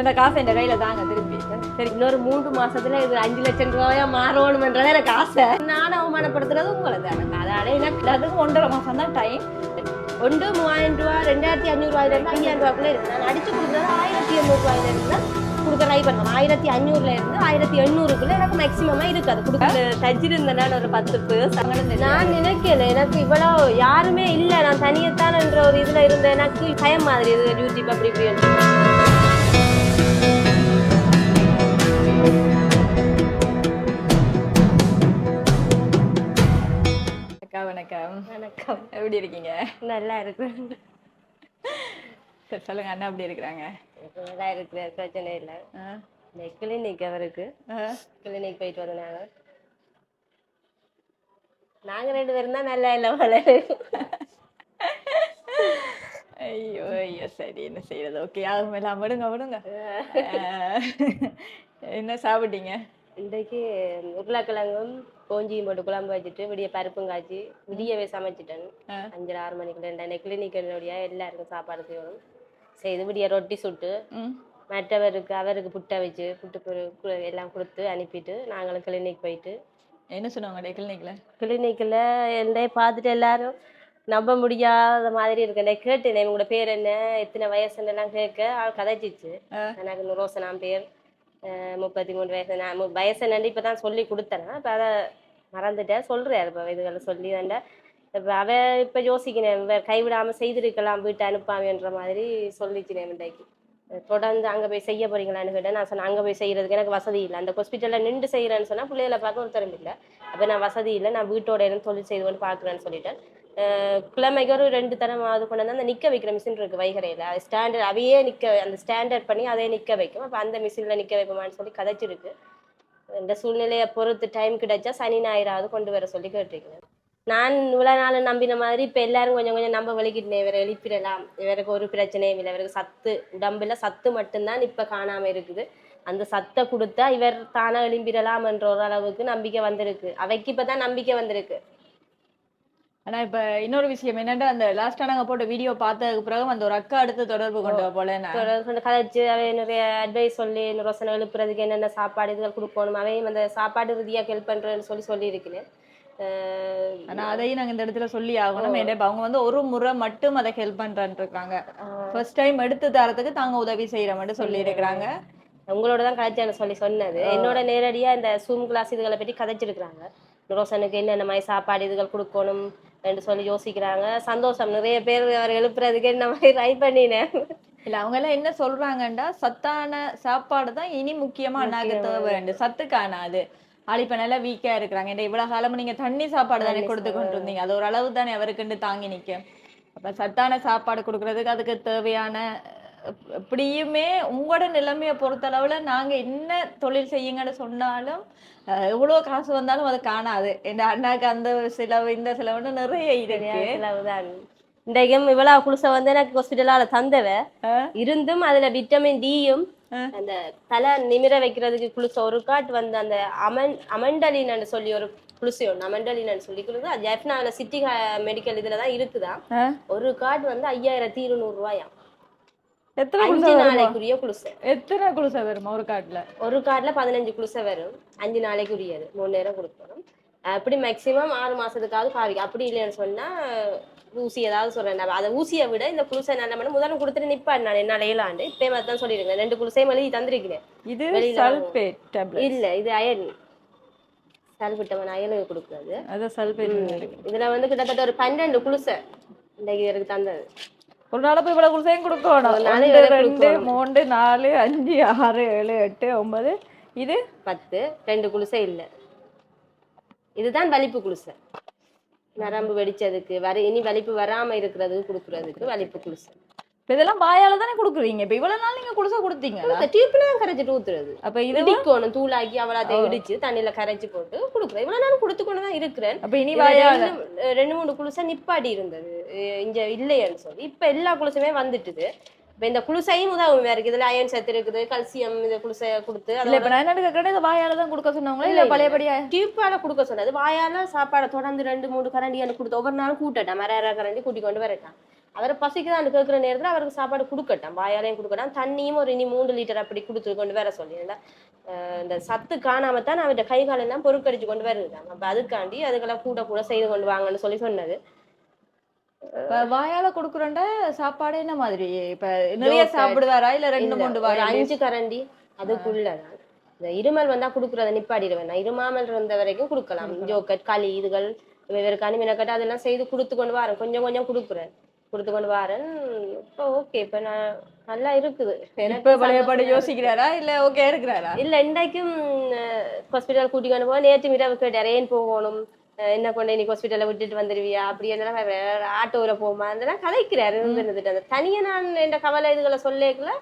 இப்ப இந்த காசு என் கையில தாங்க திருப்பி. சரி இன்னொரு மூன்று மாசத்துல இது அஞ்சு லட்சம் ரூபாயா மாறணும்ன்றத எனக்கு ஆசை. நானும் அவமானப்படுத்துறது உங்களை தானே அதனால எனக்கு அதுக்கு ஒன்றரை மாசம் தான் டைம் ஒன்று மூவாயிரம் ரூபா ரெண்டாயிரத்தி அஞ்சூறு ரூபாயில இருந்து ஐயாயிரம் ரூபாய்க்குள்ள இருக்கு. நான் அடிச்சு கொடுத்தது ஆயிரத்தி எண்ணூறு ரூபாயில இருந்து கொடுக்க ட்ரை பண்ணுவேன் ஆயிரத்தி அஞ்சூறுல இருந்து ஆயிரத்தி எண்ணூறுக்குள்ள எனக்கு மேக்சிமமா இருக்கு அது கொடுக்க. தச்சிருந்தேன் நான் ஒரு பத்து பேர் நான் நினைக்கல. எனக்கு இவ்வளவு யாருமே இல்ல. நான் தனியத்தான்ன்ற ஒரு இதுல இருந்த எனக்கு பயம் மாதிரி இது யூடியூப் அப்படி இப்படி வணக்கம். வணக்கம். எப்படி இருக்கீங்க? நல்லா இருக்கு சரி சொல்லுங்க அண்ணா எப்படி இருக்கிறாங்க? நல்லா இருக்கு பிரச்சனை இல்லை. இந்த கிளினிக் அவருக்கு. கிளினிக் போயிட்டு வந்தோம் நாங்க. ரெண்டு பேரும் தான் நல்லா இல்லை போல ஐயோ ஐயோ சரி என்ன செய்யறது? ஓகே ஆகும் எல்லாம் விடுங்க விடுங்க. என்ன சாப்பிட்டீங்க? இன்றைக்கு உருளைக்கிழங்கும் கோஞ்சியும் போட்டு குழம்பு வச்சுட்டு விடிய பருப்பும் காய்ச்சி விடியவே சமைச்சிட்டேன். ஆ. அஞ்சரை ஆறு மணிக்குள்ள ரெண்டு கிளினிக் என்னுடைய எல்லாருக்கும் சாப்பாடு செய்யணும். செய்து விடிய ரொட்டி சுட்டு மற்றவருக்கு அவருக்கு புட்டை வச்சு புட்டு எல்லாம் கொடுத்து அனுப்பிட்டு நாங்களும் கிளினிக் போயிட்டு. என்ன சொன்னாங்க கிளினிக்ல? கிளினிக்கில் என்னைய பார்த்துட்டு எல்லாரும் நம்ப முடியாத மாதிரி இருக்கு. கேட்டேன் உங்களோட பேர் என்ன எத்தனை வயசுன்னு எல்லாம் கேட்க ஆள் கதைச்சிச்சு. எனக்கு ரோசனாம் பேர் முப்பத்தி மூணு வயசு நான் வயசு என்னன்னு இப்போ தான் சொல்லி கொடுத்தேன். இப்போ அதை மறந்துட்டேன். சொல்கிறேன் இப்போ இதுகளை சொல்லி தாண்டா இப்போ அவ இப்போ யோசிக்கிறேன். கைவிடாமல் செய்திருக்கலாம் வீட்டை அனுப்பாமன்ற மாதிரி சொல்லிச்சினேன் இன்றைக்கு. தொடர்ந்து அங்கே போய் செய்ய போறீங்களான்னு கேட்டேன் நான் சொன்னேன் அங்கே போய் செய்கிறதுக்கு எனக்கு வசதி இல்லை. அந்த ஹாஸ்பிட்டலில் நின்று செய்கிறேன்னு சொன்னால் பிள்ளைகளை பார்க்க ஒருத்தரம் இல்லை. அப்போ நான் வசதி இல்லை. நான் வீட்டோட இருந்து தொழில் செய்துன்னு பார்க்குறேன்னு சொல்லிட்டேன். கிழமைக்கு ஒரு ரெண்டு தரமாவது கொண்டு வந்து அந்த நிற்க வைக்கிற மிஷின் இருக்கு வைகரையில் அது ஸ்டாண்டர்ட் அவையே நிற்க அந்த ஸ்டாண்டர்ட் பண்ணி அதே நிற்க வைக்கும். அப்போ அந்த மிஷினில் நிற்க வைப்போமான்னு சொல்லி கதைச்சிருக்கு. இந்த சூழ்நிலையை பொறுத்து டைம் கிடைச்சா சனி ஞாயிறாவது கொண்டு வர சொல்லி கேட்டிருக்கேன். நான் இவ்வளோ நாள் நம்பின மாதிரி இப்போ எல்லாரும் கொஞ்சம் கொஞ்சம் நம்ப வலிக்கிட்டேன் இவரை எழுப்பிடலாம். இவருக்கு ஒரு பிரச்சனையும் இல்லை. இவருக்கு சத்து உடம்புல சத்து மட்டும்தான் இப்போ காணாமல் இருக்குது. அந்த சத்தை கொடுத்தா இவர் தானே எழும்பிடலாம்ன்ற ஒரு அளவுக்கு நம்பிக்கை வந்திருக்கு. அவைக்கு இப்போ தான் நம்பிக்கை வந்திருக்கு. ஆனா இப்ப இன்னொரு விஷயம் என்னன்னா அந்த லாஸ்டா நாங்க போட்ட வீடியோ பார்த்ததுக்கு பிறகு அந்த ஒரு அக்கா அடுத்து தொடர்பு கொண்டு போல தொடர்ந்து கொண்டு கதைச்சு அவை நிறைய அட்வைஸ் சொல்லி ரோசனை எழுப்புறதுக்கு என்னென்ன சாப்பாடு இதுகள் கொடுக்கணும் அவையும் அந்த சாப்பாடு ரீதியாக ஹெல்ப் பண்ணுறேன்னு சொல்லி சொல்லியிருக்கிறேன். ஆனா அதையும் நாங்க இந்த இடத்துல சொல்லி ஆகணும். அவங்க வந்து ஒரு முறை மட்டும் அதை ஹெல்ப் பண்றான்னு இருக்காங்க. ஃபர்ஸ்ட் டைம் எடுத்து தரத்துக்கு தாங்க உதவி செய்யறோம்னு சொல்லி இருக்கிறாங்க உங்களோட தான் கதைச்சேன்னு சொல்லி சொன்னது. என்னோட நேரடியாக இந்த சூம் கிளாஸ் இதுகளை பற்றி கதைச்சிருக்கிறாங்க. ரோசனுக்கு என்னென்ன மாதிரி சாப்பாடு இதுகள் கொடுக்கணும் என்று சொல்லி யோசிக்கிறாங்க. சந்தோஷம். நிறைய பேர் அவர் எழுப்புறதுக்கு என்ன மாதிரி ட்ரை பண்ணினேன். இல்ல அவங்க எல்லாம் என்ன சொல்றாங்கண்டா? சத்தான சாப்பாடு தான் இனி முக்கியமா அண்ணாக்கு தேவை. சத்து காணாது. ஆள் இப்ப நல்லா வீக்கா இருக்கிறாங்க. இந்த இவ்வளவு காலம் நீங்க தண்ணி சாப்பாடு தானே கொடுத்து கொண்டு இருந்தீங்க அது ஒரு அளவு தானே அவருக்குண்டு தாங்கி நிக்க அப்ப சத்தான சாப்பாடு கொடுக்கறதுக்கு அதுக்கு தேவையான எப்படியுமே உங்களோட நிலைமையை பொறுத்தளவுல நாங்க என்ன தொழில் செய்யுங்கன்னு சொன்னாலும் அஹ், எவ்வளவு காசு வந்தாலும் அது காணாது என் அண்ணாக்கு அந்த செலவு இந்த செலவுன்னு நிறைய இருக்கு செலவுதான் இன்றைக்கும் இவ்வளவு குளிசை வந்து எனக்கு ஹாஸ்பிட்டலால தந்தவ. இருந்தும் அதுல விட்டமின் டியும். அந்த தலை நிமிர வைக்கிறதுக்கு குளிச ஒரு காட் வந்து அந்த அமன் அமண்டலின்னு சொல்லி ஒரு குளிசை ஒன்று அமண்டலின்னு சொல்லி கொடுத்து அது ஜெஃப்னாவில் சிட்டி மெடிக்கல் இதுல தான் இருக்குதான்? ஒரு கார்டு வந்து ஐயாயிரத்தி இருநூறு ரூபாயாம் எத்தனை அஞ்சு? நாளைக்குரிய குளிசை எத்தனை குளிசை வருமா? ஒரு காட்டுல ஒரு கார்டில் பதினஞ்சு குளிசை வரும். அஞ்சு நாளைக்கு உரியது மூணு நேரம் கொடுக்கணும். அப்படி மேக்ஸிமம் ஆறு மாசத்துக்காவது பாவிக்கும் அப்படி இல்லைன்னு சொன்னா ஊசி ஏதாவது சொல்றேன். அதை ஊசியை விட இந்த குளிசை நல்ல பண்ண முதல்ல கொடுத்துட்டு நிப்பாடு நான் என்னால ஏழாண்டு இப்போ மாதிரி தான் சொல்லியிருக்கேன் ரெண்டு குளிசையும் எழுதி தந்திருக்கிறேன். இது சல்பேட் இல்ல இது அயன். சல்பிட்டவன் அயனுக்கு கொடுக்குறது. அதான் சல்பேட் இதுல வந்து கிட்டத்தட்ட ஒரு பன்னெண்டு குளிசை இன்றைக்கு எனக்கு தந்தது. ஒரு நாள் போய் இவ்வளவு குளிசையும் கொடுக்கணும் ஒன்று, ரெண்டு மூணு நாலு அஞ்சு ஆறு ஏழு எட்டு ஒன்பது இது பத்து ரெண்டு குளிசை இல்லை இதுதான் வலிப்பு குளிசை நரம்பு வெடிச்சதுக்கு வர இனி வலிப்பு வராம இருக்கிறதுக்கு கொடுக்கறதுக்கு வலிப்பு குளிசை இப்ப இதெல்லாம் வாயால தானே கொடுக்குறீங்க? இப்ப இவ்வளவு நாள் நீங்க குளிசை கொடுத்தீங்களா? இந்த கரைச்சிட்டு ஊத்துறது. அப்ப இது இடிக்கணும் தூளாக்கி அவ்வளோத்தையும் இடிச்சு தண்ணியில கரைச்சு போட்டு கொடுக்குறேன். இவ்வளவு நேரம் கொடுத்து கொண்டு தான் இருக்கிறேன். அப்ப இனி வாயால? ரெண்டு- மூணு குளிசை நிப்பாடி இருந்தது. இங்க இல்லையன்னு சொல்லி. இப்ப எல்லா குளிசுமே வந்துட்டுது. இப்ப இந்த குளிசையும் உதவும் இருக்கு இதுல அயன் சத்து இருக்குது கல்சியம் இந்த குளிசை கொடுத்து இல்ல இப்ப நான் என்ன கேட்கறேன் இதை வாயால தான் கொடுக்க சொன்னவங்களா இல்ல பழையபடியா? டியூப்பால கொடுக்க சொன்னது வாயால சாப்பாடை தொடர்ந்து ரெண்டு மூணு கரண்டி எனக்கு கொடுத்து ஒவ்வொரு நாளும் கூட்டட்டான் மர கரண்டி கூட்டி கொண்டு வரட்டான் அவரை பசிக்குதான் கேட்குற நேரத்துல அவருக்கு சாப்பாடு கொடுக்கட்டான் வாயாலையும் கொடுக்கட்டான் தண்ணியும் ஒரு இனி மூணு லிட்டர் அப்படி கொடுத்து கொண்டு வர சொல்லியிருந்தேன் இந்த சத்து காணாம தான் அவர்கிட்ட கை காலெல்லாம் பொறுக்கடிச்சு கொண்டு வருதுதான் அப்ப அதுக்காண்டி அதுக்கெல்லாம் கூட கூட செய்து கொண்டு வாங்கன்னு சொல்லி சொன்னது. வாயால குடுக்குறோண்ட சாப்பாடு என்ன மாதிரி? இப்ப நிறைய. சாப்பிடுவாரா? இல்ல ரெண்டு மூணு வாய் அஞ்சு கரண்டி அதுக்குள்ளதான். இந்த இருமல் வந்தா குடுக்கறத நிப்பாடிடுவேன் நான் இருமாமல் இருந்த வரைக்கும் கொடுக்கலாம். ஜோக்கட் களி இதுகள் வெவ்வேறு கனி மினக்கட்டு அதெல்லாம் செய்து கொடுத்து கொண்டு வரேன். கொஞ்சம் கொஞ்சம் கொடுக்குறேன். கொடுத்து கொண்டு வரேன். இப்போ ஓகே இப்ப நான் நல்லா இருக்குது. இப்ப பழையபடி யோசிக்கிறாரா? இல்ல ஓகே இருக்கிறாரா? இல்ல இன்றைக்கும் ஹாஸ்பிட்டல் கூட்டி கொண்டு போக நேற்று இரவு கேட்டார் ஏன் போகணும். என்ன கொண்டு இன்னைக்கு ஹாஸ்பிட்டல்ல விட்டுட்டு வந்துருவியா? அப்படி என்ன ஆட்டோல போமா அதெல்லாம் கதைக்கிறாரு. இருந்துட்டு அந்த தனியா நான் என்ற கவலை இதுகளை சொல்லேக்குள்ள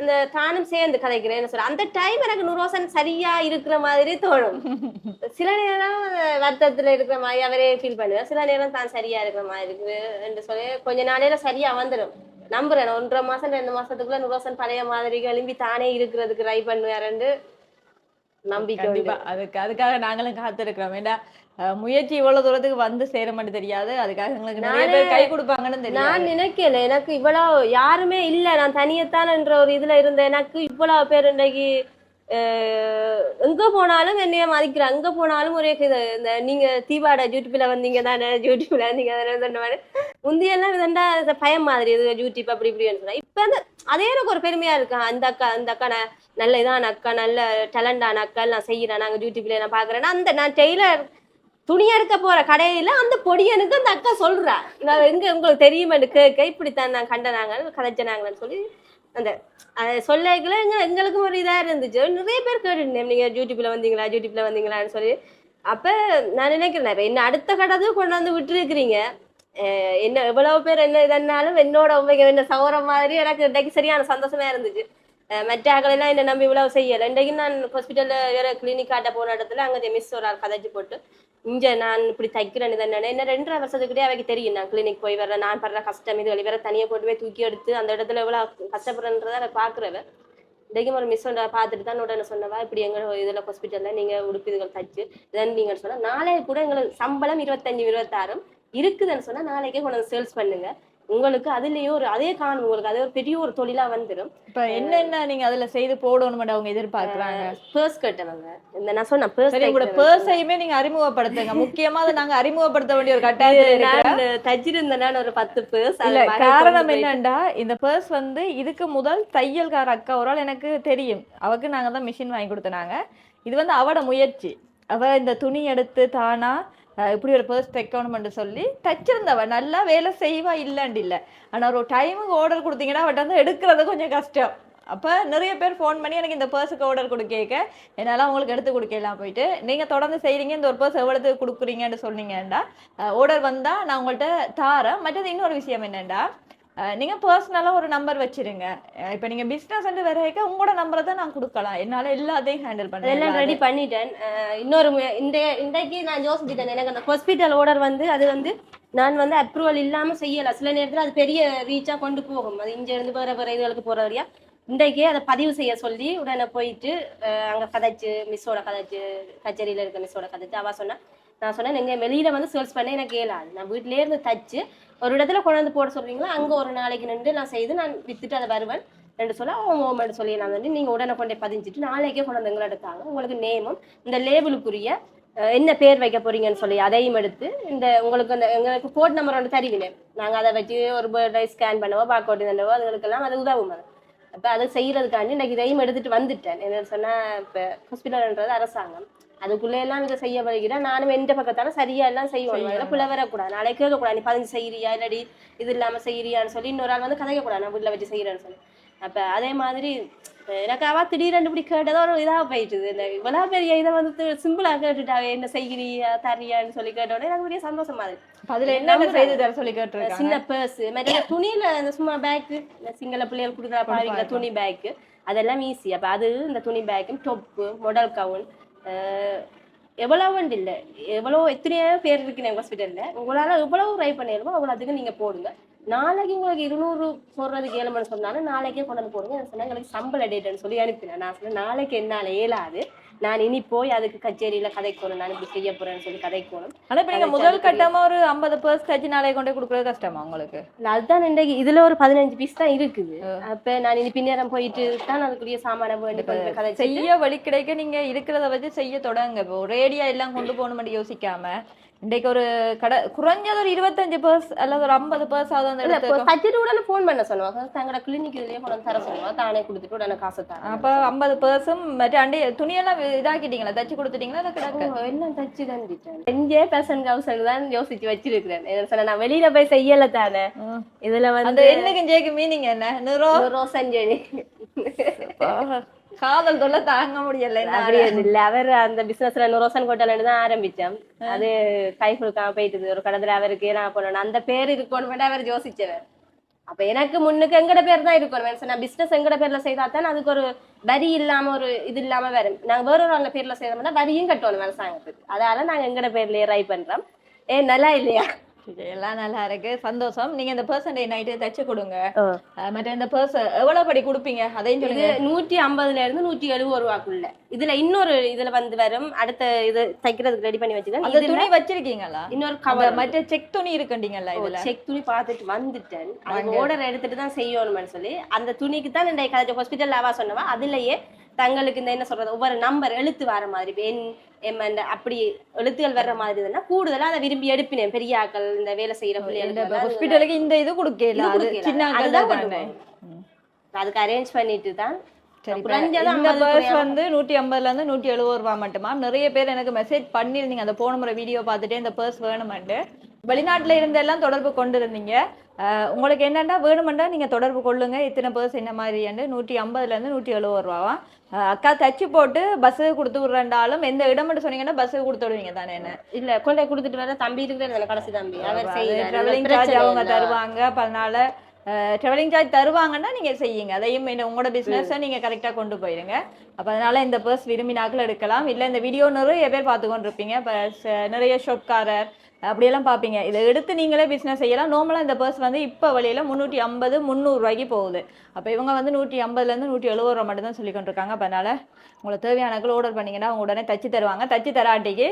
அந்த தானும் சேர்ந்து கதைக்கிறேன் என்ன சொல்ற அந்த டைம் எனக்கு நுரோசன் சரியா இருக்கிற மாதிரி தோணும். சில நேரம் வருத்தத்துல இருக்கிற மாதிரி அவரே ஃபீல் பண்ணுவேன் சில நேரம் தான் சரியா இருக்கிற மாதிரி இருக்குது என்று சொல்லி கொஞ்ச நாளையில சரியா வந்துடும். நம்புறேன். ஒன்றரை மாசம் ரெண்டு மாசத்துக்குள்ள நுரோசன் பழைய மாதிரி எழும்பி தானே இருக்கிறதுக்கு ட்ரை பண்ணுவாருன்னு நம்பிக்கை அதுக்கு அதுக்காக நாங்களும் காத்திருக்கிறோம். ஏண்டா முயற்சி இவ்வளவு தூரத்துக்கு வந்து சேர மட்டும் தெரியாது. அதுக்காக எங்களுக்கு நிறைய பேர் கை கொடுப்பாங்கன்னு நான் நினைக்கல. எனக்கு இவ்வளவு யாருமே இல்ல. நான் தனியத்தான்ன்ற ஒரு இதுல இருந்தேன். எனக்கு இவ்வளவு பேர் இன்றைக்கு எங்க போனாலும் என்னைய மதிக்கிறேன் அங்கே போனாலும் ஒரே இது இந்த நீங்க தீபாட யூடியூப்பில் வந்தீங்க தானே யூடியூப்பில் வந்தீங்க தானே சொன்ன முந்தியெல்லாம் இதண்டா பயம் மாதிரி இது யூடியூப் அப்படி இப்படின்னு சொன்னா. இப்ப அந்த அதே எனக்கு ஒரு பெருமையா இருக்கு. அந்த அக்கா அந்த அக்கா நான் நல்ல இதான அக்கா நல்ல டேலண்டான அக்கா நான் செய்யறேன் நாங்க யூடியூப்பில் நான் பாக்குறேன்னா அந்த நான் டெய்லர் துணி எடுக்க போற கடையில அந்த பொடியனுக்கு அந்த அக்கா சொல்றா. நான் எங்க உங்களுக்கு தெரியுமான்னு கேட்க இப்படித்தான் நான் கண்டனாங்க கதைச்சனாங்கன்னு சொல்லி அந்த அதை சொல்லக்குள்ள எங்க எங்களுக்கும் ஒரு இதாக இருந்துச்சு. நிறைய பேர் கேட்டுருந்தேன். நீங்கள் யூடியூப்பில் வந்தீங்களா யூடியூப்பில் வந்தீங்களான்னு சொல்லி. அப்போ நான் நினைக்கிறேன் இப்போ என்ன அடுத்த கடை கொண்டு வந்து விட்டுருக்கிறீங்க. என்ன எவ்வளோ பேர் என்ன இதனாலும் என்னோட உண்மைக்கு என்ன சௌர மாதிரி எனக்கு இன்றைக்கு சரியான சந்தோஷமா இருந்துச்சு. மற்ற ஆக்களெல்லாம் என்ன நம்பி இவ்வளவு செய்யலை. இன்றைக்கு நான் ஹாஸ்பிட்டலில் வேற கிளினிக் காட்ட போன இடத்துல அங்கே மிஸ் ஒரு ஆள் கதைச்சு போட்டு இங்கே நான் இப்படி தைக்கிறேன்னு தானே என்ன ரெண்டரை வருஷத்துக்கிட்டே அவைக்கு தெரியும் நான் கிளினிக் போய் வர நான் படுற கஷ்டம் இது வேற தனியாக கொண்டு போய் தூக்கி எடுத்து அந்த இடத்துல எவ்வளோ கஷ்டப்படுறன்றதை அதை பார்க்குறவன் இன்றைக்கும் ஒரு மிஸ் ஒன்றை பார்த்துட்டு தான் உடனே சொன்னவா இப்படி எங்க இதில் ஹாஸ்பிட்டலில் நீங்கள் உடுப்பிதுகள் தச்சு இதன் நீங்கள் சொன்னால் நாளே கூட எங்களுக்கு சம்பளம் இருபத்தஞ்சி இருபத்தாறும் இருக்குதுன்னு சொன்னால் நாளைக்கே கொண்டு சேல்ஸ் பண்ணுங்கள் உங்களுக்கு அதுலயே ஒரு அதே காணும் உங்களுக்கு அதே ஒரு பெரிய ஒரு தொழிலா வந்துடும் இப்ப என்னென்ன நீங்க அதுல செய்து போடணும் அவங்க எதிர்பார்க்கறாங்க? பேர்ஸ் கட்டவங்க இந்த நான் சொன்ன பேர்ஸ் உங்களோட பேர்ஸையுமே நீங்க அறிமுகப்படுத்துங்க. முக்கியமா அதை நாங்க அறிமுகப்படுத்த வேண்டிய ஒரு. நான் தச்சிருந்தேன் ஒரு பத்து பேர்ஸ் இல்ல காரணம் என்னன்னா இந்த பர்ஸ் வந்து இதுக்கு முதல் தையல்கார அக்கா ஒரு ஆள் எனக்கு தெரியும். அவக்கு நாங்க தான் மிஷின் வாங்கி கொடுத்தனாங்க. இது வந்து அவட முயற்சி. அவ இந்த துணி எடுத்து தானா இப்படி ஒரு பர்ஸ் தைக்கணும்னு சொல்லி தைச்சிருந்தவ நல்லா வேலை செய்வா இல்லைன்னு இல்லை. ஆனால் ஒரு டைமுக்கு ஆர்டர் கொடுத்தீங்கன்னா அவட்ட வந்து எடுக்கிறது கொஞ்சம் கஷ்டம். அப்போ நிறைய பேர் ஃபோன் பண்ணி எனக்கு இந்த பர்ஸுக்கு ஆர்டர் கொடுக்க என்னால் உங்களுக்கு எடுத்து கொடுக்கலாம் போயிட்டு நீங்கள் தொடர்ந்து செய்கிறீங்க இந்த ஒரு பர்ஸ் எவ்வளவு கொடுக்குறீங்கன்னு சொன்னீங்கன்னா ஆர்டர் வந்தால் நான் உங்கள்கிட்ட தாரேன். மற்றது இன்னொரு விஷயம் என்னென்னா நீங்கள் பர்சனலாக ஒரு நம்பர் வச்சிருங்க. இப்போ நீங்கள் பிஸ்னஸ் வந்து வரைக்க உங்களோட நம்பரை தான் நான் கொடுக்கலாம். என்னால் எல்லாத்தையும் ஹேண்டில் பண்ண ரெடி பண்ணிட்டேன். இன்னொரு இந்த இன்றைக்கு நான் யோசிச்சிட்டேன். எனக்கு அந்த ஹாஸ்பிட்டல் ஆர்டர் வந்து அது வந்து நான் வந்து அப்ரூவல் இல்லாம செய்யல. சில நேரத்துல அது பெரிய ரீச்சா கொண்டு போகும். அது இங்க இருந்து வேற வேற இதுகளுக்கு போற வழியா. இன்றைக்கே அதை பதிவு செய்ய சொல்லி உடனே போயிட்டு அங்க கதைச்சு மிஸ்ஸோட கதைச்சு கச்சேரியில இருக்க மிஸ்ஸோட கதைச்சு அவ சொன்னா நான் சொன்னேன் நீங்க வெளியில வந்து சேல்ஸ் பண்ண எனக்கு இயலாது. நான் வீட்டிலே இருந்து தச்சு ஒரு இடத்துல கொண்டாந்து போட சொல்றீங்களா? அங்க ஒரு நாளைக்கு நின்று நான் செய்து நான் வித்துட்டு அதை வருவேன். ரெண்டு சொல்ல ஓம் ஓமெண்ட் சொல்லி நான் வந்து நீங்க உடனே கொண்டே பதிஞ்சிட்டு நாளைக்கே கொண்டு வந்து எங்களை எடுத்தாங்க. உங்களுக்கு நேமும் இந்த லேபிளுக்குரிய என்ன பேர் வைக்க போறீங்கன்னு சொல்லி அதையும் எடுத்து இந்த உங்களுக்கு அந்த எங்களுக்கு கோட் நம்பர் ஒன்று தருவினேன். நாங்கள் அதை வச்சு ஒரு பர்த்டே ஸ்கேன் பண்ணவோ பாக் அவுட் தண்டவோ அதுகளுக்கெல்லாம் அது உதவும் அது. அப்போ அதை செய்யறதுக்காண்டி இன்னைக்கு இதையும் எடுத்துட்டு வந்துட்டேன். என்னன்னு சொன்னால் இப்போ ஹாஸ்பிட்டல்ன்றது அரசாங்கம். அதுக்குள்ளே எல்லாம் இதை செய்ய வருகிறேன் நானும் எந்த பக்கத்தால சரியா எல்லாம் செய்வோம் அதில் பிள்ளை வரக்கூடாது. நாளைக்கு கேட்கக்கூடாது. நீ பதினஞ்சு செய்யறியா இல்லாடி இது இல்லாம செய்யறியான்னு சொல்லி இன்னொரு ஆள் வந்து கதைக்கக்கூடாது நான் வீட்டில் வச்சு செய்யறேன்னு சொல்லி. அப்ப அதே மாதிரி எனக்கு அவ திடீர்னு இப்படி கேட்டதோ ஒரு இதாக போயிட்டுது. இந்த இவ்வளோ பெரிய இதை வந்து சிம்பிளா கேட்டுட்டாவே என்ன செய்கிறியா தரியான்னு சொல்லி கேட்டோடனே எனக்கு பெரிய சந்தோஷமா இருக்கு. அதில் என்னென்ன செய்து தர சொல்லி கேட்டிருக்காங்க? சின்ன பர்ஸ் மற்ற துணியில இந்த சும்மா பேக்கு சிங்கள பிள்ளைகள் கொடுக்குற பாவிக்கிற துணி பேக்கு அதெல்லாம் ஈஸி அப்ப அது இந்த துணி பேக்கு டொப்பு மொடல் கவுன் எவ்வளவுண்டு இல்லை. எவ்வளோ எத்தனையோ பேர் இருக்கு எங்கள் ஹாஸ்பிட்டலில் உங்களால் எவ்வளோ ட்ரை பண்ணிடுமோ அவ்வளோத்துக்கு நீங்கள் போடுங்க. நாளைக்கு உங்களுக்கு இருநூறு போடுறதுக்கு ஏழு மணி சொன்னாலும் நாளைக்கே கொண்டு வந்து போடுங்க. சொன்னால் எங்களுக்கு சம்பள டேட்டுன்னு சொல்லி அனுப்பினேன் நான் சொன்னேன் நாளைக்கு என்னால் இயலாது. நான் இனி போய் அதுக்கு கச்சேரியில கதைக்கணும் நான் இப்படி செய்ய போறேன்னு சொல்லி கதைக்கணும் ஆனா இப்ப நீங்க முதல். கட்டமா ஒரு ஐம்பது பர்ஸ் தச்சு நாளைக்கு கொண்டு கொடுக்குறது கஷ்டமா உங்களுக்கு? அதுதான் இன்றைக்கு இதுல ஒரு பதினஞ்சு பீஸ் தான் இருக்குது. அப்ப நான் இனி பின்னேரம் போயிட்டு தான் அதுக்குரிய சாமான கதைச்சு செய்ய வழி கிடைக்க நீங்க இருக்கிறத வச்சு செய்ய தொடங்க இப்போ ரேடியா எல்லாம் கொண்டு போகணும்னு யோசிக்காம இன்றைக்கு ஒரு கடை குறைஞ்சது ஒரு இருபத்தஞ்சு பர்ஸ் அல்லது ஒரு ஐம்பது பர்ஸ் ஆகுது அந்த தச்சிட்டு உடனே ஃபோன் பண்ண சொன்னாங்க தங்களோட கிளினிக் இதுலயே கொண்டு தர சொன்னாங்க தானே கொடுத்துட்டு உடனே காசு தரேன். அப்ப ஐம்பது பர்ஸும் மற்ற அண்டி துணியெல்லாம் இதாக்கிட்டீங்களா? தச்சு கொடுத்துட்டீங்களா? இல்லை கிடக்கு? எல்லாம் தச்சு தந்துட்டேன் செஞ்சே பேசன் கவுசல் தான் யோசிச்சு வச்சிருக்கிறேன். என்ன சொன்ன நான் வெளியில போய் செய்யல தானே. இதுல வந்து எண்ணுக்கு ஜேக்கு மீனிங் என்ன? நிறோ? ரோசஞ்செடி காதல் தொல்லை தாங்க முடியல அப்படி இல்ல. அவர் அந்த பிசினஸ்ல ரோசன் கோட்டல தான் ஆரம்பிச்சோம். அது கை கொடுக்காம போயிட்டுது ஒரு கடத்துல அவருக்கு நான் பண்ணணும் அந்த பேர் இருக்கணும் அவர் யோசிச்சவர். அப்ப எனக்கு முன்னுக்கு எங்கட பேர் தான் இருக்கணும் நான் பிசினஸ் எங்கட பேர்ல செய்தா தான் அதுக்கு ஒரு வரி இல்லாம ஒரு இது இல்லாம வரும். நாங்க வேற ஒரு ஆள பேர்ல செய்தோம்னா வரியும் கட்டணும் அரசாங்கத்துக்கு. அதனால நாங்க எங்கட பேர்லயே ட்ரை பண்றோம். ஏ நல்லா இல்லையா? எல்லாம் நல்லா இருக்கு. சந்தோஷம். நீங்க இந்த பர்சன்டேஜ் நைட்டு தச்சு கொடுங்க. மற்ற இந்த பர்ஸ் எவ்வளவு படி கொடுப்பீங்க? அதையும் சொல்லுங்க. நூற்றி ஐம்பதுல இருந்து நூற்றி எழுபது ரூபாக்குள்ள. இதுல இன்னொரு இதுல வந்து வரும். அடுத்த இது தைக்கிறதுக்கு ரெடி பண்ணி வச்சுக்கேன் அந்த துணி வச்சிருக்கீங்களா? இன்னொரு கவர் மற்ற செக் துணி இருக்குண்டீங்கல்ல இதுல? செக் துணி பார்த்துட்டு வந்துட்டேன். அது ஆர்டர் எடுத்துட்டு தான் செய்யணும்னு சொல்லி அந்த துணிக்கு தான் இந்த கதை ஹாஸ்பிட்டல் அவா சொன்னவா. அதுலயே தங்களுக்கு இந்த என்ன சொல்றது ஒவ்வொரு நம்பர் எழுத்து வர மாதிரி என் எம் and அப்படி எழுத்துகள் வர்ற மாதிரி இருந்தா கூடுதலா அதை விரும்பி எடுப்பினேன். பெரிய ஆக்கள் இந்த வேலை செய்யற பிள்ளைகளுக்கு ஹாஸ்பிட்டலுக்கு இந்த இது கொடுக்கல அதுதான். அதுக்கு அரேஞ்ச் பண்ணிட்டு தான் சரி இப்ப குறைஞ்சது இந்த 50 பர்ஸ் குறையாம- வந்து நூற்றி ஐம்பதுல இருந்து நூற்றி எழுபது ரூபா மட்டுமா. நிறைய பேர் எனக்கு மெசேஜ் பண்ணியிருந்தீங்க அந்த போன முறை வீடியோ பார்த்துட்டே இந்த பர்ஸ் வேணுமெண்டு வெளிநாட்டுல இருந்து எல்லாம் தொடர்பு கொண்டு இருந்தீங்க உங்களுக்கு என்னண்டா வேணுமெண்டா நீங்க தொடர்பு கொள்ளுங்க. இத்தனை பர்ஸ் என்ன மாதிரியாண்டு நூற்றி ஐம்பதுல இருந்து நூற்றி எழுபது ரூபாவா? அக்கா தச்சு போட்டு பஸ்ஸுக்கு கொடுத்து விடுறேன்டாலும் எந்த இடம் மட்டும் சொன்னீங்கன்னா பஸ்ஸுக்கு கொடுத்து விடுவீங்க தானே என்ன? இல்ல கொண்டு கொடுத்துட்டு வர தம்பி இருக்கிற கடைசி தம்பி. ட்ராவலிங் சார்ஜ் அவங்க தருவாங்க. அதனால ட்ராவலிங் சார்ஜ் தருவாங்கன்னா நீங்க செய்யுங்க. அதையும் உங்களோட பிசினஸை நீங்க கரெக்டா கொண்டு போயிருங்க. அப்ப அதனால இந்த பர்ஸ் விரும்பினாக்கள் எடுக்கலாம். இல்ல இந்த வீடியோ நிறைய பேர் பார்த்து கொண்டு இருப்பீங்க இப்ப நிறைய ஷாப்காரர் அப்படியெல்லாம் பார்ப்பீங்க. இதை எடுத்து நீங்களே பிஸ்னஸ் செய்யலாம். நார்மலாக இந்த பர்ஸ் வந்து இப்போ வழியில முந்நூற்றி ஐம்பது முந்நூறுரூவாய்க்கு போகுது. அப்போ இவங்க வந்து நூற்றி ஐம்பதுலேருந்து நூற்றி எழுபது ரூபா மட்டும் தான் சொல்லி கொண்டிருக்காங்க. அப்போ உங்களை தேவையான தேவையானக்கள் ஆர்டர் பண்ணீங்கன்னா அவங்க உடனே தச்சு தருவாங்க. தச்சு தராட்டிக்கு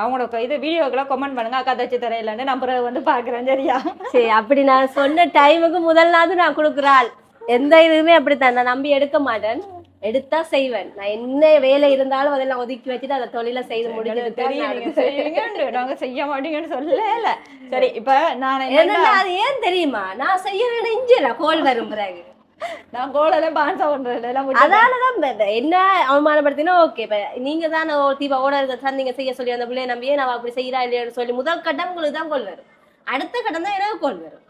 அவங்களோட இது வீடியோக்கெல்லாம் கமெண்ட் பண்ணுங்க. அக்கா தச்சு தர இல்லைன்னு நான் பிறகு வந்து பார்க்குறேன். சரியா? சரி அப்படி நான் சொன்ன டைமுக்கு முதல் நாள் நான் கொடுக்குறாள் எந்த இதுவுமே அப்படித்தான். நான் நம்பி எடுக்க மாட்டேன். எடுத்தா செய்வேன். நான் என்ன வேலை இருந்தாலும் அதெல்லாம் ஒதுக்கி வச்சுட்டு அதை தொழிலை செய்து முடிஞ்சது தெரியும் நீங்க நாங்க செய்ய மாட்டீங்கன்னு சொல்லல. சரி இப்ப நான் அது ஏன் தெரியுமா? நான் செய்யறேன் இஞ்சில கோல் வரும் பிறகு. நான் கோலெல்லாம் பான்சா விட்டுட்டேன். அதனாலதான் இப்ப என்ன அவமானப்படுத்தினா ஓகே இப்ப நீங்க தான் தீபா ஓட தந்தீங்க செய்ய சொல்லி அந்த பிள்ளைய நம்பியே நான் அப்படி செய்யறா இல்லையான்னு சொல்லி முதல் கட்டம் உங்களுக்கு தான் கோல் வரும். அடுத்த கட்டம் தான் எனக்கு கோல் வரும்.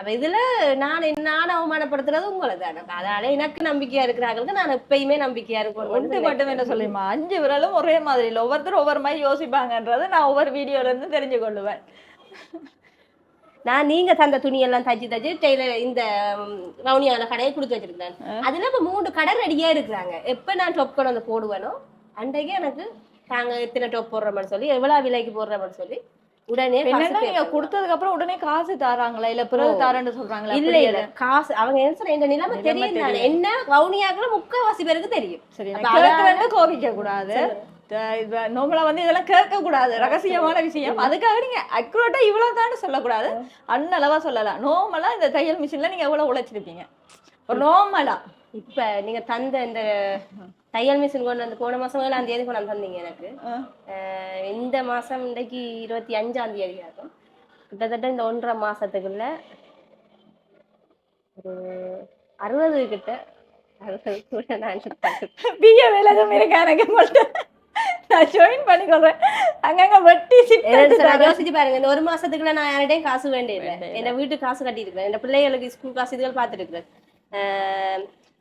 அப்ப இதுல நான் நான் அவமானப்படுத்துறது உங்களை தான் அதனால எனக்கு நம்பிக்கையா இருக்கிறாங்களுக்கு நான் எப்பயுமே நம்பிக்கையா ஒன்று இருக்கணும் மட்டும் என்ன சொல்லுமா? அஞ்சு விரலும் ஒரே மாதிரி இல்லை ஒவ்வொருத்தரும் ஒவ்வொரு மாதிரி யோசிப்பாங்கன்றதை நான் ஒவ்வொரு வீடியோல இருந்து தெரிஞ்சு கொள்ளுவேன். நான் நீங்க தந்த துணியெல்லாம் தச்சு தச்சு டெய்லர் இந்த ரவுனியால கடையை கொடுத்து வச்சிருக்கேன் அதுல இப்ப மூணு கடை ரெடியா இருக்கிறாங்க. எப்ப நான் டொப் கொண்டு வந்து போடுவேனோ அன்றைக்கே எனக்கு தாங்க எத்தனை டொப் போடுறோம்னு சொல்லி எவ்வளவு விலைக்கு போடுறோம்னு சொல்லி உடனே நீங்க கொடுத்ததுக்கு அப்புறம் உடனே காசு தாராங்களா? இல்ல பிறகு தாரேன்னு சொல்றாங்களா? இல்ல இல்ல. காசு அவங்க என்ன சொல்ற இந்த நிலைமை தெரியும். என்ன வவுனியாக்கள முக்காவாசி பேருக்கு தெரியும். சரி அப்ப நான் நோம்பல வந்து இதெல்லாம் கேட்க கூடாது ரகசியமான விஷயம். அதுக்காக நீங்க அக்யூரேட்டா இவ்வளவு தான் சொல்லக்கூடாது. அன்னளவா சொல்லலாம் நோமலா இந்த தையல் மிஷின்ல நீங்க எவ்வளவு உழைச்சிருப்பீங்க? ஒரு நோமலா இப்ப நீங்க தந்த இந்த தையல் மிஷின் கொண்டு வந்து போன மாசம் ஏழாம் தேதி கொண்டு தந்தீங்க எனக்கு. இந்த மாசம் இன்றைக்கு இருபத்தி அஞ்சாம் தேதி ஆகும். கிட்டத்தட்ட இந்த ஒன்றரை மாசத்துக்குள்ள ஒரு அறுபது கிட்ட அறுபது கூட நான். பிஏ வேலை தான் இருக்கா எனக்கு மட்டும்? நான் ஜாயின் பண்ணிக்கொள்றேன் அங்கங்க வெட்டி யோசிச்சு பாருங்க இந்த ஒரு மாசத்துக்குள்ள நான் யார்கிட்டயும் காசு வேண்டியதில்லை என் வீட்டுக்கு காசு கட்டியிருக்கேன் என் பிள்ளைகளுக்கு ஸ்கூல் காசு இதுகள் பார்த்துருக்குறேன்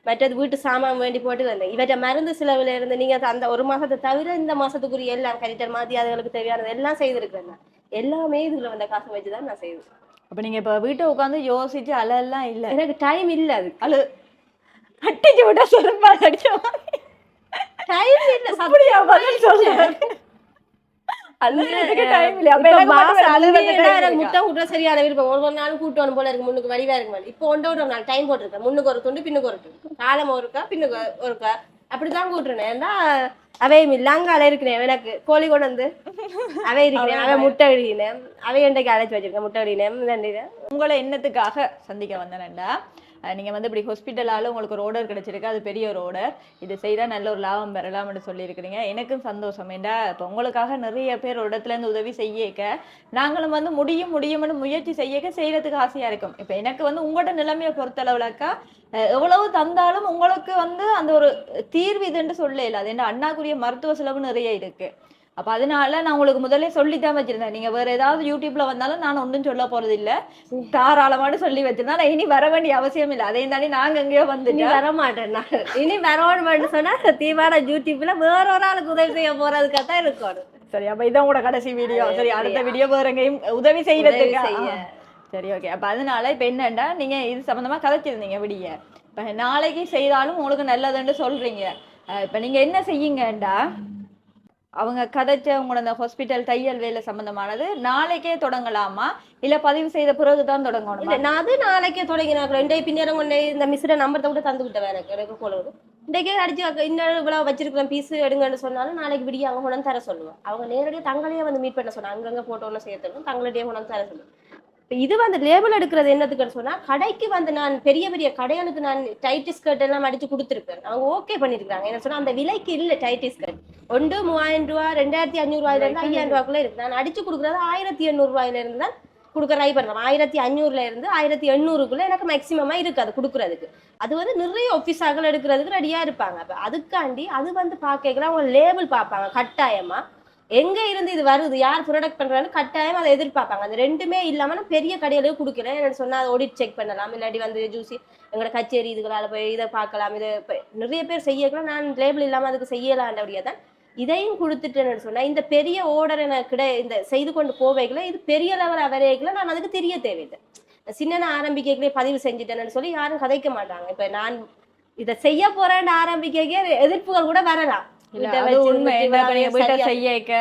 மற்றது வீட்டு சாமான் வேண்டி போட்டு வந்தேன். இவற்றை மருந்து செலவுல இருந்து நீங்க அந்த ஒரு மாசத்தை தவிர இந்த மாசத்துக்குரிய எல்லாம் கரிட்டர் மாதிரி அதுகளுக்கு தேவையானது எல்லாம் செய்திருக்கிறேன் நான். எல்லாமே இதுல வந்த காசு வச்சுதான் நான் செய்வேன். அப்ப நீங்க இப்ப வீட்டை உட்காந்து யோசிச்சு அழலாம் இல்ல. எனக்கு டைம் இல்ல அது அழு. அட்டிச்சு விட்டா சொல்லுப்பா அடிச்ச டைம் இல்ல அப்படியா பதில் இருக்கா? முட்டை கூட்ட சரியான விருப்பம் ஒரு ஒரு நாளும் கூட்டணும் போல இருக்கு. முன்னுக்கு வடிவா இருக்கு இப்போ ஒன்று ஒரு நாள் டைம் போட்டிருக்கேன் முன்னுக்கு ஒரு துண்டு பின்னுக்கு ஒரு துண்டு. காலம் ஒருக்கா பின்னுக்கு ஒருக்கா. அப்படிதான் கூட்டுறேன். ஏன்னா அவையும் இல்ல அங்கால இருக்கிறேன் எனக்கு. கோழி கொண்டு வந்து. அவை இருக்கிறேன் அவன் முட்டை விடுகிறேன் அவை இன்றைக்கு அழைச்சி வச்சிருக்கேன் முட்டை விடுகிறேன் உங்களை என்னத்துக்காக சந்திக்க வந்தேன்டா நீங்கள் வந்து இப்படி ஹாஸ்பிட்டலால் உங்களுக்கு ஒரு ஓர்டர் கிடச்சிருக்கு. அது பெரிய ஒரு ஓர்டர் இது செய்தால் நல்ல ஒரு லாபம் பெறலாம்னு சொல்லியிருக்கிறீங்க. எனக்கும் சந்தோஷம். ஏண்டா இப்போ உங்களுக்காக நிறைய பேர் ஒரு இடத்துலேருந்து உதவி செய்யக்க நாங்களும் வந்து முடியும் முடியும்னு முயற்சி செய்யக்க செய்கிறதுக்கு ஆசையாக இருக்கும். இப்போ எனக்கு வந்து உங்களோட நிலைமையை பொறுத்தளவுலக்கா எவ்வளவு தந்தாலும் உங்களுக்கு வந்து அந்த ஒரு தீர்வு இதுன்னு சொல்லல அது என்ன அண்ணாக்குரிய மருத்துவ செலவு நிறைய இருக்குது அப்ப அதனால நான் உங்களுக்கு முதல்ல சொல்லித்தான் வச்சிருந்தேன். நீங்க வேற ஏதாவது யூடியூப்ல வந்தாலும் நான் ஒன்றும் சொல்ல போறது இல்ல. தாராளமாட்டு சொல்லி வச்சிருந்தேன். நான் இனி வர வேண்டிய அவசியம் இல்லை. அதையும் தாண்டி நாங்க எங்கேயோ வந்துட்டோம். வர மாட்டேன் நான். இனி வரணும்னு சொன்னா தீவான யூடியூப்ல வேற ஒரு ஆளுக்கு உதவி செய்ய போறதுக்காக தான் இருக்கணும். சரி அப்ப இதான் கூட கடைசி வீடியோ. அது சரி? அடுத்த வீடியோ வேற எங்கேயும் உதவி செய்யறதுக்கு. சரி ஓகே அப்ப அதனால இப்ப என்னண்டா நீங்க இது சம்பந்தமா கதைச்சிருந்தீங்க விடிய. இப்ப நாளைக்கு செய்தாலும் உங்களுக்கு நல்லதுன்னு சொல்றீங்க. அஹ் இப்ப நீங்க என்ன செய்யுங்கண்டா? அவங்க கதைச்ச உங்களோட அந்த ஹாஸ்பிட்டல் தையல் வேலை சம்பந்தமானது நாளைக்கே தொடங்கலாமா? இல்ல பதிவு செய்த பிறகுதான் இல்ல தொடங்கணும் நான் அது நாளைக்கே தொடங்கினா ரெண்டே பின்னேரம் கொண்டு இந்த மிஸ்ர நம்பர் கூட தந்து விட்டேன் எனக்கு எனக்கு போல இன்றைக்கே அடிச்சு இன்னொரு இன்னும் வச்சிருக்கிறோம் வச்சிருக்கிறேன் பீஸ் எடுங்கன்னு சொன்னாலும் நாளைக்கு விடிய அவங்க கொண்டாந்து தர சொல்லுவேன் அவங்க நேரடியாக தங்களையே வந்து மீட் பண்ண சொன்னாங்க. அங்கங்கே போட்டோன்னு சேர்த்துடும் தங்களிடையே உடனே தர சொல்லுவேன் இப்ப இது வந்து லேபிள் எடுக்கிறது என்னத்துக்குன்னு சொன்னா கடைக்கு வந்து நான் பெரிய பெரிய கடைகளுக்கு நான் டைட்டி ஸ்கர்ட் எல்லாம் அடிச்சு கொடுத்துருப்பேன். அவங்க ஓகே பண்ணிருக்காங்க என்ன சொன்னா அந்த விலைக்கு இல்ல டைட்டி ஸ்கர்ட் ஒன்று மூவாயிரம் ரூபா ரெண்டாயிரத்தி அஞ்சூறு ரூபாயில இருந்து ஐயாயிரம் ரூபாய்க்குள்ள இருக்கு. நான் அடிச்சு கொடுக்குறது ஆயிரத்தி எண்ணூறு ரூபாயில இருந்து தான் கொடுக்க ட்ரை பண்றேன் ஆயிரத்தி அஞ்சூறுல இருந்து ஆயிரத்தி எண்ணூறுக்குள்ள எனக்கு மேக்சிமமா இருக்கு அது கொடுக்குறதுக்கு. அது வந்து நிறைய ஆஃபீஸாக்கள் எடுக்கிறதுக்கு ரெடியா இருப்பாங்க. அப்ப அதுக்காண்டி அது வந்து பார்க்கலாம் அவங்க லேபிள் பார்ப்பாங்க கட்டாயமா. எங்க இருந்து இது வருது? யார் ப்ரொடக்ட் பண்ணுறான்னு கட்டாயம் அதை எதிர்பார்ப்பாங்க. அந்த ரெண்டுமே இல்லாம நான் பெரிய கடையிலேயே கொடுக்குறேன். என்னன்னு சொன்னா அதை ஓடிட்டு செக் பண்ணலாம். இல்லாட்டி வந்து ஜூசி எங்களோட கச்சேரி இதுகளால போய் இதை பார்க்கலாம். இதை நிறைய பேர் செய்யக்கலாம் நான் லேபிள் இல்லாம அதுக்கு செய்யலான்றபடியா தான் இதையும் கொடுத்துட்டேன்னு சொன்னா இந்த பெரிய ஓர்டர் எனக்கு கிடை இந்த செய்து கொண்டு போவைகளை இது பெரிய லெவல் அவரேகளை நான் அதுக்கு தெரிய தேவையில்லை. சின்ன ஆரம்பிக்கைகளே பதிவு செஞ்சுட்டேன்னு சொல்லி யாரும் கதைக்க மாட்டாங்க. இப்ப நான் இதை செய்ய போறேன்னு ஆரம்பிக்க எதிர்ப்புகள் கூட வரலாம். இல்ல அது உண்மை. வீட்டு செய்யக்க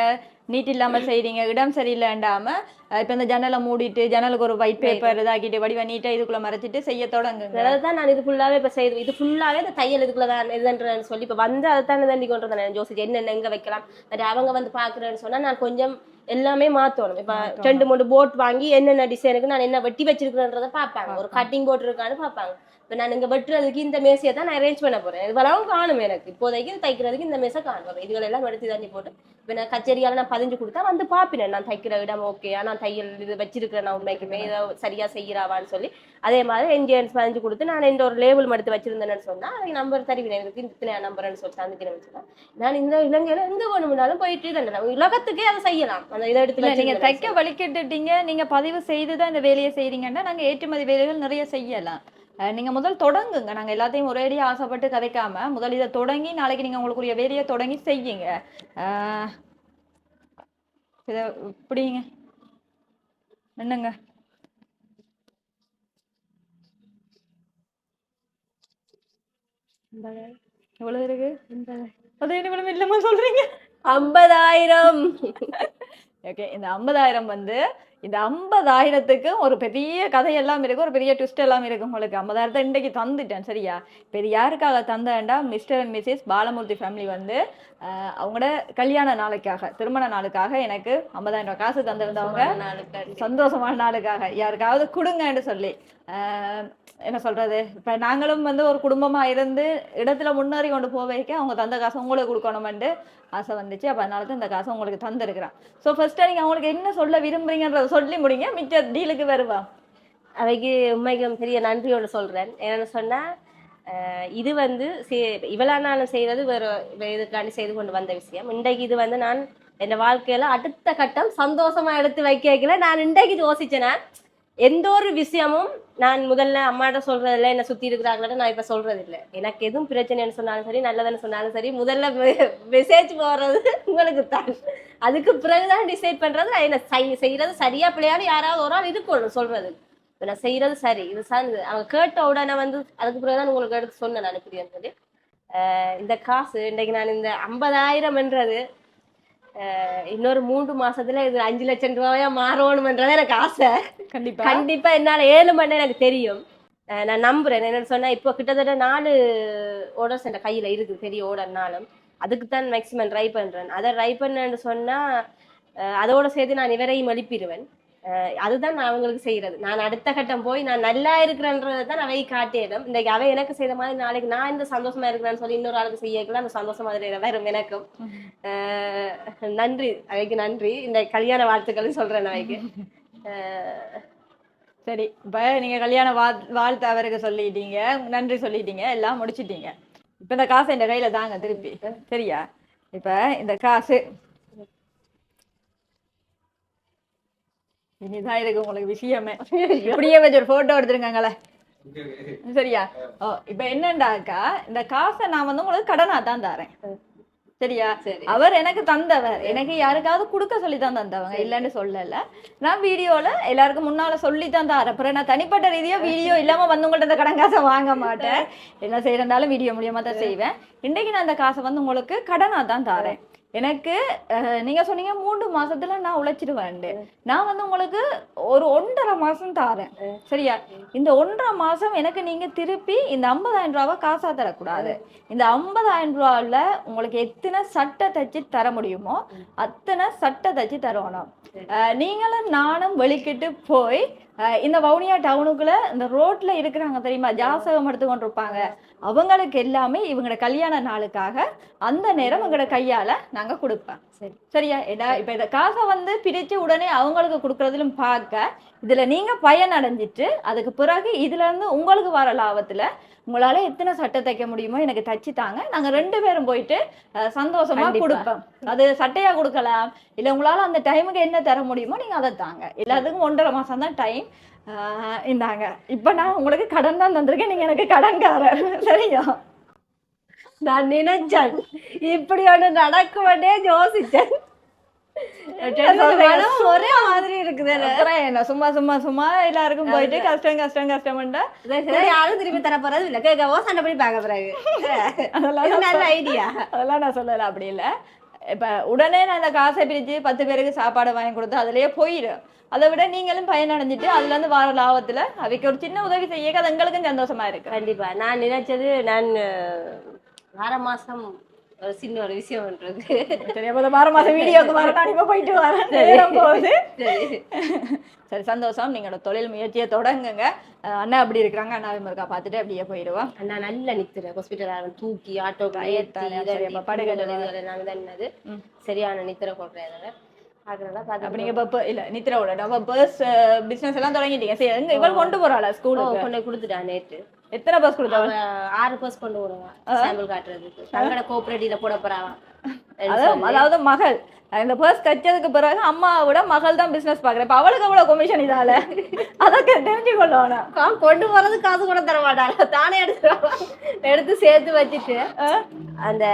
நீட் இல்லாம செய்றீங்க இடம் சரியில்லைண்டாம இப்ப இந்த ஜன்னலை மூடிட்டு ஜன்னலுக்கு ஒரு ஒயிட் பேப்பர் இதாக்கிட்டு வடிவ நீட்டா இதுக்குள்ள மறைச்சிட்டு செய்ய தொடங்குங்க. தான் நான் இது ஃபுல்லாவே இப்ப செய்து இது ஃபுல்லாவே இந்த தையல் இதுக்குள்ள தான் இதுன்றேன்னு சொல்லி இப்ப வந்து அதை தான் தண்டி கொண்டு வந்தேன். ஜோசிச்சு என்னென்ன எங்க வைக்கலாம்? அது அவங்க வந்து பாக்குறேன்னு சொன்னா நான் கொஞ்சம் எல்லாமே மாத்தணும். இப்ப. ரெண்டு மூணு போட் வாங்கி என்னென்ன டிசைனுக்கு நான் என்ன வெட்டி வச்சிருக்கிறேன்றதை பார்ப்பாங்க. ஒரு கட்டிங் போட் இருக்கான்னு பார்ப்பாங்க. இப்ப நான் இங்க வெட்டுறதுக்கு இந்த மேசையை தான் நான் அரேஞ்ச் பண்ண போறேன். இவ்வளவும் காணும் எனக்கு. இப்போதைக்கு இது தைக்கிறதுக்கு இந்த மேசை காணும். இதுகள் எல்லாம் எடுத்து தண்ணி போட்டு இப்ப நான் கச்சேரியால நான் பதிஞ்சு கொடுத்தா வந்து பாப்பினேன் நான் தைக்கிற இடம் ஓகே நான் தையல் இது வச்சிருக்கிறேன் நான் உண்மைக்குமே. இதை சரியா செய்யறாவான்னு சொல்லி. அதே மாதிரி என்ஜிஎன்ஸ் பதிஞ்சு கொடுத்து நான் இந்த ஒரு லேபிள் எடுத்து வச்சிருந்தேன்னு சொன்னா அதை நம்பர் தருவினேன். எனக்கு இத்தனை நம்பர்னு சொல்லி தந்துக்கிறேன்னு சொன்னா நான் இந்த இலங்கையில எங்க வேணும்னாலும் போயிட்டு இருந்தேன் உலகத்துக்கே அதை செய்யலாம். அந்த இதை எடுத்து இல்ல நீங்க வச்சிருந்தேன்னு தைக்க வலிக்கிட்டுட்டீங்க நீங்க பதிவு செய்துதான் இந்த வேலையை செய்றீங்கன்னா நாங்க ஏற்றுமதி வேலைகள் நிறைய செய்யலாம். அஹ் நீங்க முதல் தொடங்குங்க. நாங்க எல்லாத்தையும் ஒரேடியா ஆசைப்பட்டு கதைக்காம முதல் இதை தொடங்கி நாளைக்கு நீங்க உங்களுக்குரிய வேலையை தொடங்கி செய்யுங்க. இத இப்படிங்க என்னங்க எவ்வளவு இருக்கு? அது என்ன இல்லமா சொல்றீங்க. ஐம்பதாயிரம். ஓகே இந்த ஐம்பதாயிரம் வந்து இந்த ஐம்பதாயிரத்துக்கு ஒரு பெரிய கதையெல்லாம் இருக்கு ஒரு பெரிய ட்விஸ்ட் எல்லாம் இருக்கு உங்களுக்கு. ஐம்பதாயிரத்தை இன்றைக்கு தந்துட்டேன் சரியா? இது யாருக்காக தந்தேன்டா Mr and Mrs Balamurthy family வந்து அவங்களோட கல்யாண நாளுக்காக திருமண நாளுக்காக எனக்கு ஐம்பதாயிரம் ரூபாய் காசு தந்திருந்தவங்க. சந்தோஷமான நாளுக்காக. யாருக்காவது கொடுங்கன்னு சொல்லி. என்ன சொல்றது? இப்ப நாங்களும் வந்து ஒரு குடும்பமா இருந்து இடத்துல முன்னேறி கொண்டு போக வைக்க அவங்க தந்த காசு உங்களுக்கு கொடுக்கணுமெண்டு ஆசை வந்துச்சு. அப்ப அதனால தான் இந்த காசை உங்களுக்கு தந்திருக்கிறேன். ஸோ ஃபர்ஸ்ட் நீங்க அவங்களுக்கு என்ன சொல்ல விரும்புறீங்கன்றத சொல்லி முடிங்க. மிச்ச டீலுக்கு வருவா. அவைக்கு உண்மைக்கும் பெரிய நன்றியோடு சொல்றேன். என்னன்னு சொன்னா இது வந்து இவ்வளோ நான் நாள் செய்யறது வேற இதுக்காண்டி செய்து கொண்டு வந்த விஷயம். இன்றைக்கு இது வந்து நான் என் வாழ்க்கையில அடுத்த கட்டம் சந்தோஷமா எடுத்து வைக்கல. நான் இன்றைக்கு யோசிச்சேன் எந்த ஒரு விஷயமும் நான் முதல்ல அம்மாட்ட சொல்றதில்ல என்ன சுத்தி இருக்கிறாங்கள நான் இப்ப சொல்றது இல்லை எனக்கு எதுவும் பிரச்சனைன்னு சொன்னாலும் சரி நல்லதுன்னு சொன்னாலும் சரி முதல்ல மெசேஜ் போறது உங்களுக்கு தான். அதுக்கு பிறகுதான் டிசைட் பண்றது நான் என்ன செய்யறது சரியா பிள்ளையாலும் யாராவது ஒரு ஆள் இருக்கணும் சொல்றது. இப்ப நான் செய்யறது சரி இது சார்ந்து. அவங்க கேட்ட உடனே வந்து அதுக்கு பிறகுதான் உங்களுக்கு எடுத்து சொன்னேன் நான் இப்படி சொல்லி ஆஹ் இந்த காசு இன்னைக்கு நான் இந்த ஐம்பதாயிரம் என்றது இன்னொரு மூன்று மாசத்துல இது அஞ்சு லட்சம் ரூபாயா மாறணும்ன்றது எனக்கு ஆசை. கண்டிப்பா. கண்டிப்பா என்னால ஏழு மணி எனக்கு தெரியும். நான் நம்புறேன். என்னன்னு சொன்னா இப்போ கிட்டத்தட்ட நாலு ஆர்டர்ஸ் என் கையில இருக்குது பெரிய நாளும் அதுக்கு தான் மேக்ஸிமம் ட்ரை பண்றேன். அதை ட்ரை பண்ணேன்னு சொன்னா அஹ் அதோட சேர்த்து நான் இவரையும் எழுப்பிடுவேன் அதுதான் நான் அவங்களுக்கு செய்யறது. நான் அடுத்த கட்டம் போய் நான் நல்லா இருக்கிறேன்றதை தான் அவை காட்டிடும் இன்றைக்கு அவ எனக்கு செய்த மாதிரி நாளைக்கு நான் இந்த சந்தோஷமா இருக்கிறேன்னு சொல்லி இன்னொரு ஆளுக்கு செய்யக்கலாம் அந்த சந்தோஷமா வரும் எனக்கும். நன்றி. அவைக்கு நன்றி. இந்த கல்யாண வாழ்த்துக்கள் சொல்றேன் அவைக்கு. சரி. இப்ப நீங்க கல்யாண வா வாழ்த்து அவருக்கு சொல்லிட்டீங்க. நன்றி சொல்லிட்டீங்க. எல்லாம் முடிச்சிட்டீங்க. இப்ப இந்த காசை இந்த கையில தாங்க திருப்பி. சரியா? இப்ப இந்த காசு இனிதான் இருக்கு உங்களுக்கு விஷயமே. இப்படியே வச்சு ஒரு போட்டோ எடுத்துருக்காங்களே சரியா? ஓ இப்ப என்னண்டாக்கா இந்த காசை நான் வந்து உங்களுக்கு கடனா தான் தரேன். சரியா? சரி. அவர் எனக்கு தந்தவர். எனக்கு யாருக்காவது கொடுக்க சொல்லி தான் தந்தவங்க இல்லைன்னு சொல்லல. நான் வீடியோல எல்லாருக்கும் முன்னால சொல்லி தான் தரேன். அப்புறம் நான் தனிப்பட்ட ரீதியா வீடியோ இல்லாம வந்து உங்கள்ட்ட இந்த கடன் காசை வாங்க மாட்டேன். என்ன செய்யறதாலும் வீடியோ மூலியமா தான் செய்வேன். இன்னைக்கு நான் இந்த காசை வந்து உங்களுக்கு கடனா தான் தரேன். எனக்கு நீங்க சொன்னீங்க மூன்று மாசத்துல நான் உழைச்சிடுவேன் நான் வந்து உங்களுக்கு ஒரு ஒன்றரை மாசம் தாரேன். சரியா? இந்த ஒன்றரை மாசம் எனக்கு நீங்க திருப்பி இந்த ஐம்பதாயிரம் ரூபாவை காசா தரக்கூடாது. இந்த ஐம்பதாயிரம் ரூபாவில் உங்களுக்கு எத்தனை சட்டை தச்சு தர முடியுமோ அத்தனை சட்டை தச்சு தரணும் நீங்களும் நானும் வெளிக்கிட்டு போய் இந்த வவுனியா டவுனுக்குள்ள இந்த ரோட்ல இருக்கிறாங்க தெரியுமா? ஜாசகம் எடுத்து கொண்டிருப்பாங்க. அவங்களுக்கு எல்லாமே இவங்களோட கல்யாண நாளுக்காக அந்த நேரம் எங்களோட கையால நாங்க கொடுப்பேன் சரி. சரியா? ஏடா இப்ப இந்த காசை வந்து பிரிச்சு உடனே அவங்களுக்கு கொடுக்கறதிலும் பார்க்க இதுல நீங்க பயன் அடைஞ்சிட்டு அதுக்கு பிறகு இதுல இருந்து உங்களுக்கு வர லாபத்துல உங்களால எத்தனை சட்டை தைக்க முடியுமோ எனக்கு தச்சு தாங்க. நாங்க ரெண்டு பேரும் போயிட்டு சந்தோஷமா. கொடுப்போம். அது சட்டையா கொடுக்கலாம். இல்ல உங்களால அந்த டைமுக்கு என்ன தர முடியுமோ நீங்க அதை தாங்க. எல்லாத்துக்கும் ஒன்றரை மாசம் தான் டைம் இந்தாங்க. இப்ப நான் உங்களுக்கு கடன் தான் தந்திருக்கேன். நீங்க எனக்கு கடன்காரர். சரியா? நான் நினைச்சேன். இப்படி ஒண்ணு நடக்கும்னே யோசிச்சேன்? ஒரே மாதிரி இருக்குது அப்புறம் என்ன சும்மா சும்மா சும்மா எல்லாருக்கும் போயிட்டு கஷ்டம் கஷ்டம் கஷ்டம்ண்டா யாரும் திருப்பி தர போறது இல்ல. கேட்கவோ சண்டை பண்ணி பார்க்க பிறகு. அதெல்லாம் நல்ல ஐடியா அதெல்லாம் நான் சொல்லல அப்படி இல்ல. இப்ப உடனே நான் இந்த காசை பிரிச்சு பத்து பேருக்கு சாப்பாடு வாங்கி கொடுத்து அதுலயே போயிடும் அதை விட நீங்களும் பயனடைஞ்சிட்டு அதுல இருந்து வர லாபத்துல அவைக்கு ஒரு சின்ன உதவி செய்ய அது எங்களுக்கும் சந்தோஷமா இருக்கு. கண்டிப்பா. நான் நினைச்சது நான் வார மாசம் ஒரு சின்ன ஒரு விஷயம் இருக்கு சரி அப்ப வார மாசம் வீடியோக்கு வர நான் போயிட்டு வரேன் நேரம் போகுது. சரி. சந்தோஷம். நீங்களோட தொழில் முயற்சியை தொடங்குங்க. அண்ணா அப்படி இருக்கிறாங்க? அண்ணாவும் இருக்கா பார்த்துட்டு அப்படியே போயிடுவோம். நான் நல்லா நிக்கிறேன் ஹாஸ்பிட்டல் தூக்கி ஆட்டோ படுக்கையில நான் தன்னது ம். சரியான நித்திர கொள்றேன் அதில் பார்க்குறதா அப்ப பார்த்து நீங்க இப்ப இல்ல நித்ரா விட பஸ் பிசினஸ் எல்லாம் தொடங்கிட்டீங்க. சரி இவள் கொண்டு போறாளா ஸ்கூலுக்கு கொண்டு கொடுத்துட்டா நேற்று எத்தனை பஸ் கொடுத்தவ அவ ஆறு பஸ் கொண்டு வருவான் சாம்பிள் காட்டுறதுக்கு. தங்கட கோஆபரேட்டிவ்ல போட போறான் அதாவது மகள். இந்த பர்ஸ் கச்சதுக்கு பிறகு அம்மாவை விட மகள் தான் பிசினஸ் பாக்குறேன் இப்ப அவளுக்கு எவ்வளவு கமிஷன் இதால? அதற்கு தெரிஞ்சு கொள்ளணும் கொண்டு போறது காசு கூட தர மாட்டாங்க தானே எடுத்து எடுத்து சேர்த்து வச்சுட்டு. அந்த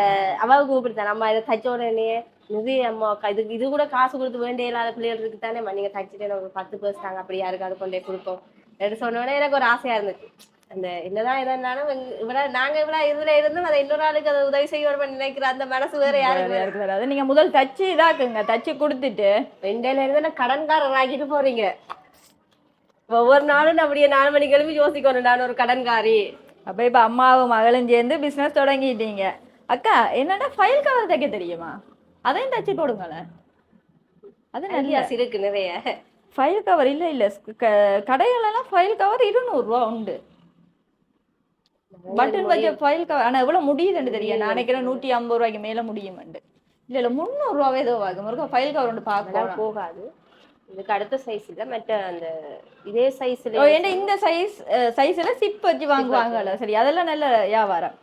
அவாவுக்கு கூப்பிடுத்தேன் நம்ம இதை தச்ச உடனே நிதி அம்மா இது இது கூட காசு கொடுத்து வேண்டிய இல்லாத பிள்ளைகளுக்கு தானே நீங்க தச்சுட்டு எனக்கு பத்து பேர்ஸ் தாங்க. அப்படி யாருக்காவது கொண்டே கொடுப்போம். எடுத்து சொன்ன உடனே எனக்கு ஒரு ஆசையா இருந்துச்சு. அந்த என்னதான் எதுனாலும் இவ்வளோ நாங்க இவ்வளோ இதுல இருந்தும் அதை இன்னொரு ஆளுக்கு அதை உதவி செய்யணும்னு நினைக்கிற அந்த மனசு வேற யாருக்கு வராது. நீங்க முதல் தச்சு இதாக்குங்க. தச்சு கொடுத்துட்டு. ரெண்டையில இருந்து கடன்காரர் ஆக்கிட்டு போறீங்க? ஒவ்வொரு நாளும் அப்படியே நாலு மணி கிளம்பி யோசிக்கணும். நான் ஒரு கடன்காரி. அப்ப இப்ப அம்மாவும் மகளும் சேர்ந்து பிசினஸ் தொடங்கிட்டீங்க. அக்கா என்னடா ஃபைல் கவர் தைக்க தெரியுமா? அதையும் தச்சு போடுங்களேன். அது ஐடியாஸ் இருக்கு நிறைய. ஃபைல் கவர் இல்ல இல்ல. கடைகளெல்லாம் ஃபைல் கவர் இருநூறுவா உண்டு. பட்டன் வச்ச ஃபைல் கவர் ஆனா எவ்வளவு முடியுதுன்னு தெரியும் நான் நினைக்கிறேன் நூற்றி ஐம்பது ரூபாய்க்கு மேல முடியுமெண்டு. இல்ல இல்ல முந்நூறு ரூபாவே ஏதோ ஆகும் ஒரு ஃபைல் கவர் ஒன்று பார்க்கலாம் போகாது. இதுக்கு அடுத்த சைஸ் இல்ல. மற்ற அந்த இதே சைஸ்ல ஏன்னா இந்த சைஸ் சைஸ்ல சிப் வச்சு வாங்குவாங்கல்ல. சரி அதெல்லாம் நல்ல வியாபாரம்.